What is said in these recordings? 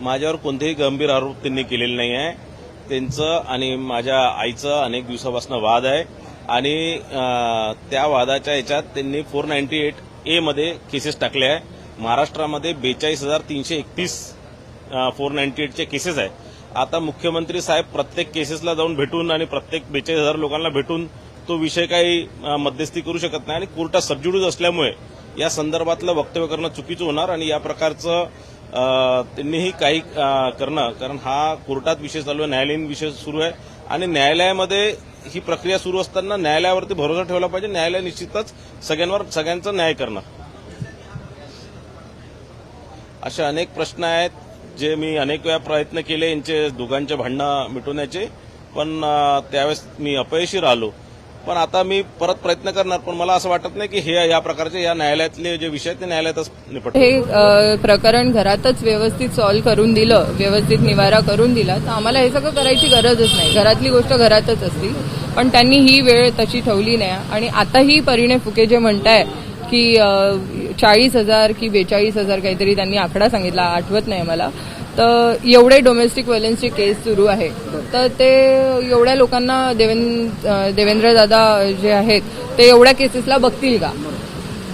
माझ्यावर कोणतेही गंभीर आरोप त्यांनी केलेले नाही आहे. त्यांचं आणि माझ्या आईचं अनेक दिवसापासून वाद आहे. आणि त्या वादाच्या याच्यात त्यांनी फोर नाईन्टी एट ए मध्ये केसेस टाकले आहे. महाराष्ट्रामध्ये बेचाळीस हजार तीनशे एकतीस फोर नाईन्टी एटचे केसेस आहे. आता मुख्यमंत्री साहेब प्रत्येक केसेसला जाऊन भेटून आणि प्रत्येक बेचाळीस हजार लोकांना भेटून तो विषय काही मध्यस्थी करू शकत नाही आणि कोर्टात सबज्युडूज असल्यामुळे या संदर्भातलं वक्तव्य करणं चुकीचं होणार आणि या प्रकारचं त्यांनीही काही करणं. कारण हा कोर्टात विषय चालू आहे न्यायालयीन विषय सुरू आहे. आणि न्यायालयामध्ये ही प्रक्रिया सुरू असताना न्यायालयावरती भरोसा ठेवला पाहिजे. न्यायालय निश्चितच सगळ्यांवर सगळ्यांचा न्याय करणार. असे अनेक प्रश्न आहेत जे मी अनेक वेळा प्रयत्न केले यांचे दोघांचे भांडणं मिटवण्याचे. पण त्यावेळेस मी अपयशी राहिलो. पण आता मी परत प्रयत्न करणार पण मला असं वाटत नाही की हे या प्रकारचे या न्यायालयातले जे विषय ते न्यायालयातच निपट हे प्रकरण घरातच व्यवस्थित सॉल्व्ह करून दिलं व्यवस्थित निवारा करून दिला तर आम्हाला हे सगळं करायची गरजच नाही. घरातली गोष्ट घरातच असती पण त्यांनी ही वेळ तशी ठेवली नाही आणि आताही परिणय फुके जे म्हणताय की चाळीस हजार की बेचाळीस हजार काहीतरी त्यांनी आकडा सांगितला आठवत नाही मला. तर एवढे डोमेस्टिक व्हायलन्सची केस सुरू आहे. तर ते एवढ्या लोकांना देवेंद्र देवेंद्र दादा जे आहेत ते एवढ्या केसेसला बघतील का?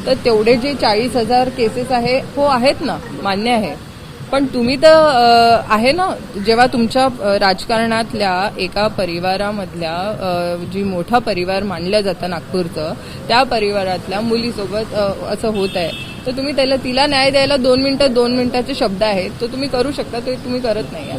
तर तेवढे जे चाळीस हजार केसेस आहे हो आहेत ना मान्य आहे. पण तुम्ही तर आहे ना जेव्हा तुमच्या राजकारणातल्या एका परिवारामधल्या जी मोठा परिवार मानलं जातं नागपूरचं त्या परिवारातल्या मुलीसोबत असं होत आहे. तर तुम्ही त्याला तिला न्याय द्यायला दोन मिनिटं दोन मिनिटाचे शब्द आहेत. तो तुम्ही करू शकता ते तुम्ही करत नाही